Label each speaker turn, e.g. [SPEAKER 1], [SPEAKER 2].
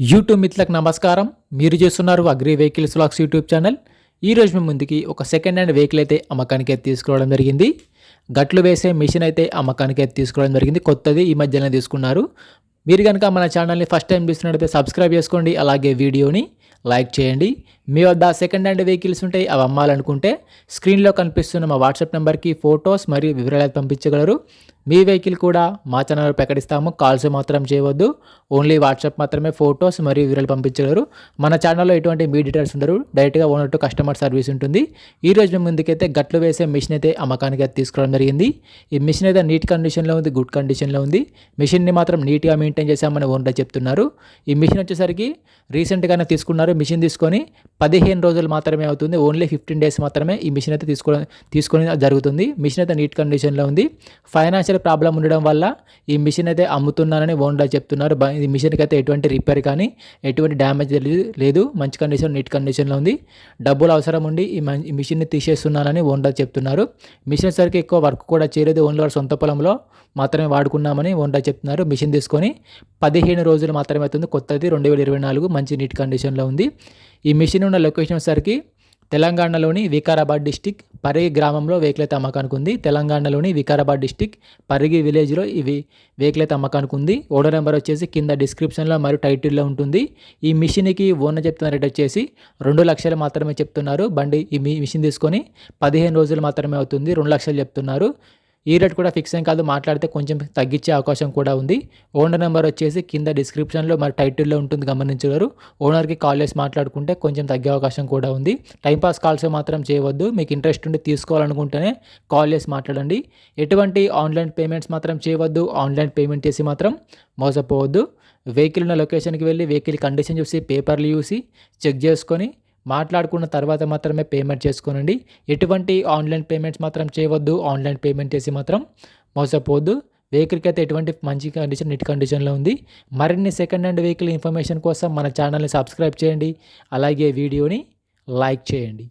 [SPEAKER 1] YouTube మిత్రులకు నమస్కారం. మీరు చేస్తున్నారు agri vehicles vlogs YouTube channel. ఈ రోజు మీ ముందుకి ఒక సెకండ్ హ్యాండ్ వెహికల్ అయితే అమ్మకానికి అయితే తీసుకోవడం జరిగింది. గట్లు వేసే మిషన్ అయితే అమ్మకానికి అయితే తీసుకోవడం జరిగింది. కొత్తది ఈ మధ్యనే తీసుకున్నారు. మీరు కనుక మన ఛానల్ని ఫస్ట్ టైం చూస్తున్నట్టయితే సబ్స్క్రైబ్ చేసుకోండి. అలాగే వీడియోని లైక్ చేయండి. మీ వద్ద సెకండ్ హ్యాండ్ వెహికల్స్ ఉంటాయి అవి అమ్మాలనుకుంటే స్క్రీన్లో కనిపిస్తున్న మా వాట్సాప్ నెంబర్కి ఫొటోస్ మరియు వివరాలు పంపించగలరు. మీ వెహికల్ కూడా మా ఛానల్ ప్రకటిస్తాము. కాల్స్ మాత్రం చేయవద్దు. ఓన్లీ వాట్సాప్ మాత్రమే ఫొటోస్ మరియు వివరాలు పంపించగలరు. మన ఛానల్లో ఎటువంటి మీ డీటెయిల్స్ ఉండరు. డైరెక్ట్గా ఓనర్ టు కస్టమర్ సర్వీస్ ఉంటుంది. ఈ రోజు మేము ముందుకైతే గట్లు వేసే మిషన్ అయితే అమ్మకానికి అయితే తీసుకోవడం జరిగింది. ఈ మిషన్ అయితే నీట్ కండిషన్లో ఉంది గుడ్ కండిషన్లో ఉంది. మిషన్ని మాత్రం నీట్గా మెయింటైన్ చేశామని ఓనర్ చెప్తున్నారు. ఈ మిషన్ వచ్చేసరికి రీసెంట్గానే తీసుకున్నారు. మిషన్ తీసుకొని పదిహేను రోజులు మాత్రమే అవుతుంది. ఓన్లీ ఫిఫ్టీన్ డేస్ మాత్రమే ఈ మిషన్ అయితే తీసుకోవడం తీసుకొని జరుగుతుంది. మిషన్ అయితే నీట్ కండిషన్లో ఉంది. ఫైనాన్షియల్ ప్రాబ్లం ఉండడం వల్ల ఈ మిషన్ అయితే అమ్ముతున్నానని ఓన్లా చెప్తున్నారు. ఈ మిషన్కి అయితే ఎటువంటి రిపేర్ కానీ ఎటువంటి డ్యామేజ్ లేదు. మంచి కండిషన్ నీట్ కండిషన్లో ఉంది. డబ్బులు అవసరం ఉండి ఈ మిషన్ని తీసేస్తున్నానని ఓన్లా చెప్తున్నారు. మిషన్ సరికి ఎక్కువ వర్క్ కూడా చేయలేదు. ఓన్లీ వారి సొంత పొలంలో మాత్రమే వాడుకున్నామని ఓన్లా చెప్తున్నారు. మిషన్ తీసుకొని పదిహేను రోజులు మాత్రమే అవుతుంది. కొత్తది రెండు వేల ఇరవై నాలుగు మంచి నీట్ కండిషన్లో ఉంది. ఈ మిషన్ ఉన్న లొకేషన్ వచ్చేసరికి తెలంగాణలోని వికారాబాద్ డిస్టిక్ పరిగి గ్రామంలో వెహికల్ అమ్మకానికి ఉంది. తెలంగాణలోని వికారాబాద్ డిస్టిక్ పరిగి విలేజ్లో ఇవి వెహికల్ అమ్మకానికి ఉంది. ఓడర్ నెంబర్ వచ్చేసి కింద డిస్క్రిప్షన్లో మరియు టైటిల్లో ఉంటుంది. ఈ మిషన్కి ఓనర్ చెప్తున్న రేట్ వచ్చేసి రెండు లక్షలు మాత్రమే చెప్తున్నారు. బండి ఈ మిషన్ తీసుకొని పదిహేను రోజులు మాత్రమే అవుతుంది. రెండు లక్షలు చెప్తున్నారు. ఈ రేట్ కూడా ఫిక్స్ ఏం కాదు. మాట్లాడితే కొంచెం తగ్గించే అవకాశం కూడా ఉంది. ఓనర్ నెంబర్ వచ్చేసి కింద డిస్క్రిప్షన్లో మరి టైటిల్లో ఉంటుంది గమనించగలరు ఓనర్కి కాల్ చేసి మాట్లాడుకుంటే కొంచెం తగ్గే అవకాశం కూడా ఉంది. టైంపాస్ కాల్స్ మాత్రం చేయవద్దు. మీకు ఇంట్రెస్ట్ ఉండి తీసుకోవాలనుకుంటేనే కాల్ చేసి మాట్లాడండి. ఎటువంటి ఆన్లైన్ పేమెంట్స్ మాత్రం చేయవద్దు. ఆన్లైన్ పేమెంట్ చేసి మాత్రం మోసపోవద్దు. వెహికల్ ఉన్న లొకేషన్కి వెళ్ళి వెహికల్ కండిషన్ చూసి పేపర్లు చూసి చెక్ చేసుకొని మాట్లాడుకున్న తర్వాత మాత్రమే పేమెంట్ చేసుకోనండి. ఎటువంటి ఆన్లైన్ పేమెంట్స్ మాత్రం చేయవద్దు. ఆన్లైన్ పేమెంట్ చేసి మాత్రం మోసపోవద్దు. వెహికల్కి అయితే ఎటువంటి మంచి కండిషన్ నిట్ కండిషన్లో ఉంది. మరిన్ని సెకండ్ హ్యాండ్ వెహికల్ ఇన్ఫర్మేషన్ కోసం మన ఛానల్ని సబ్స్క్రైబ్ చేయండి. అలాగే వీడియోని లైక్ చేయండి.